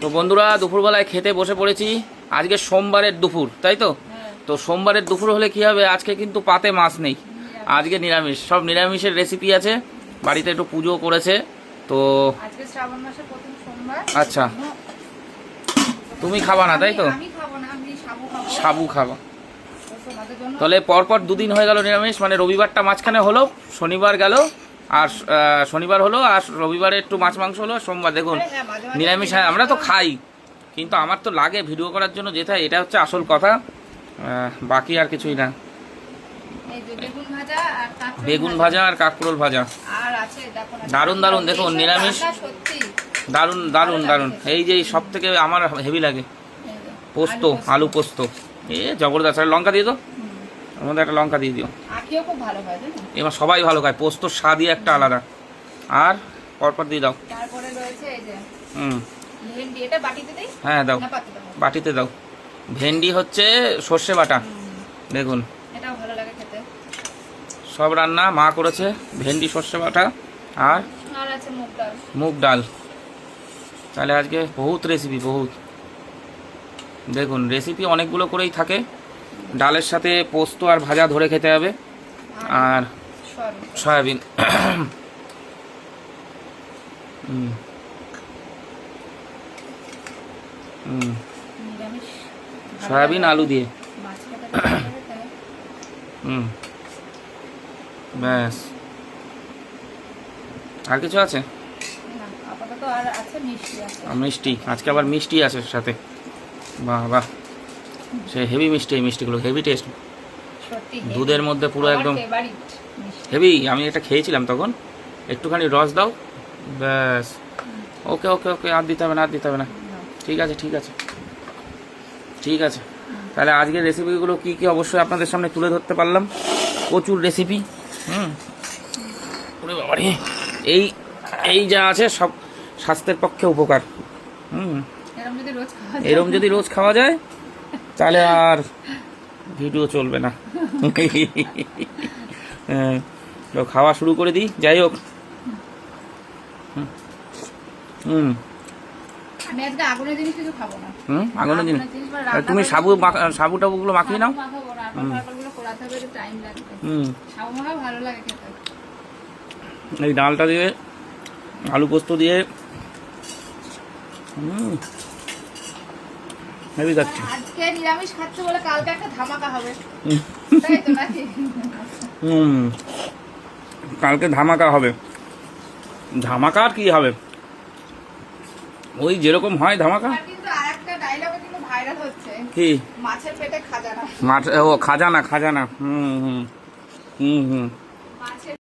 তো বন্ধুরা দুপুরবেলায় খেতে বসে পড়েছি। আজকে সোমবারের দুপুর তাই তো? হ্যাঁ। তো সোমবারের দুপুর হলে কি হবে? আজকে কিন্তু পাতে মাছ নেই। আজকে নিরামিষ। সব নিরামিষের রেসিপি আছে। বাড়িতে একটু পুজো করেছে। তো আচ্ছা। তুমি খাবা না তাই তো? সাবু খাব। তাহলে পরপর দুদিন হয়ে গেল নিরামিষ মানে রবিবারটা মাঝখানে হলো শনিবার গেল আর শনিবার হলো আর রবিবারে একটু মাছ মাংস হলো সোমবার দেখুন হ্যাঁ, মাঝে নিরামিষ হ্যাঁ আমরা তো খাই কিন্তু আমার তো লাগে ভিডিও করার জন্য যেটা এটা হচ্ছে আসল কথা বাকি আর কিছুই না। বেগুন ভাজা আর কাঁকরোল ভাজা। দারুণ দারুণ দেখুন, নিরামিষ। দারুণ দারুণ দারুণ। এই যে সব থেকে আমার হেভি লাগে। পোস্ত আলু পোস্ত। এ জবরদস্ত। আর লঙ্কা দিয়ে তো। ওর মধ্যে একটা লঙ্কা দিয়ে দিও। খুব ভালো হয় এবার সবাই ভালো খায় পোস্তর স্বাদই একটা আলাদা। আর পরপর দিয়ে দাও। তারপরে রয়েছে এই যে হুম। ভেন্ডি এটা বাটিতে দেই? হ্যাঁ দাও। বাটিতে দাও। ভেন্ডি হচ্ছে সর্ষে বাটা। দেখুন। এটাও ভালো লাগে খেতে। সব রান্না মা করেছে ভেন্ডি সর্ষে বাটা আর আর আছে মুগ ডাল। মুগ ডাল। তাহলে আজকে বহুত রেসিপি বহুত। দেখুন রেসিপি অনেকগুলো করেই থাকে। ডালের সাথে পোস্ত আর ভাজা ধরে খেতে হবে। আর সয়াবিন। সয়াবিন আলু দিয়ে। হুম ব্যাস। আর কিছু আছে? মিষ্টি আজকে আবার মিষ্টি আছে সাথে। বাহ বাহ। সে হেভি মিষ্টি এই মিষ্টিগুলো হেভি টেস্ট দুধের মধ্যে পুরো একদম হেভি আমি এটা খেয়েছিলাম তখন। একটুখানি রস দাও। ব্যাস। ওকে ওকে ওকে আর দিতে হবে না আর দিতে হবে না। ঠিক আছে ঠিক আছে। ঠিক আছে। তাহলে আজকের রেসিপিগুলো কি কি অবশ্যই আপনাদের সামনে তুলে ধরতে পারলাম। প্রচুর রেসিপি হুম। বাবারে। এই এই যা আছে সব স্বাস্থ্যের পক্ষে উপকার। হুম। এরম যদি রোজ খাওয়া যায় তাহলে আর ভিডিও চলবে না। হ্যাঁ, তো খাওয়া শুরু করে দিই যাই হোক। হুম। আগুনের জিনিস তুমি সাবু সাবু টাবুগুলো মাখিয়ে নাও। হুম। এই ডালটা দিয়ে আলু পোস্ত দিয়ে হুম। হেভি যাচ্ছে। আজকে নিরামিষ খাচ্ছে বলে কালকে একটা ধামাকা হবে। হুম। তাই তো নাকি? হুম। কালকে ধামাকা হবে। ধামাকা আর কি হবে? ওই যেরকম হয় ধামাকা। আর কিন্তু আরেকটা ডায়লগে কিন্তু ভাইরাল হচ্ছে। কি? মাছের পেটে খাজানা। মাছ ও খাজানা খাজানা। হুম হুম। হুম হুম।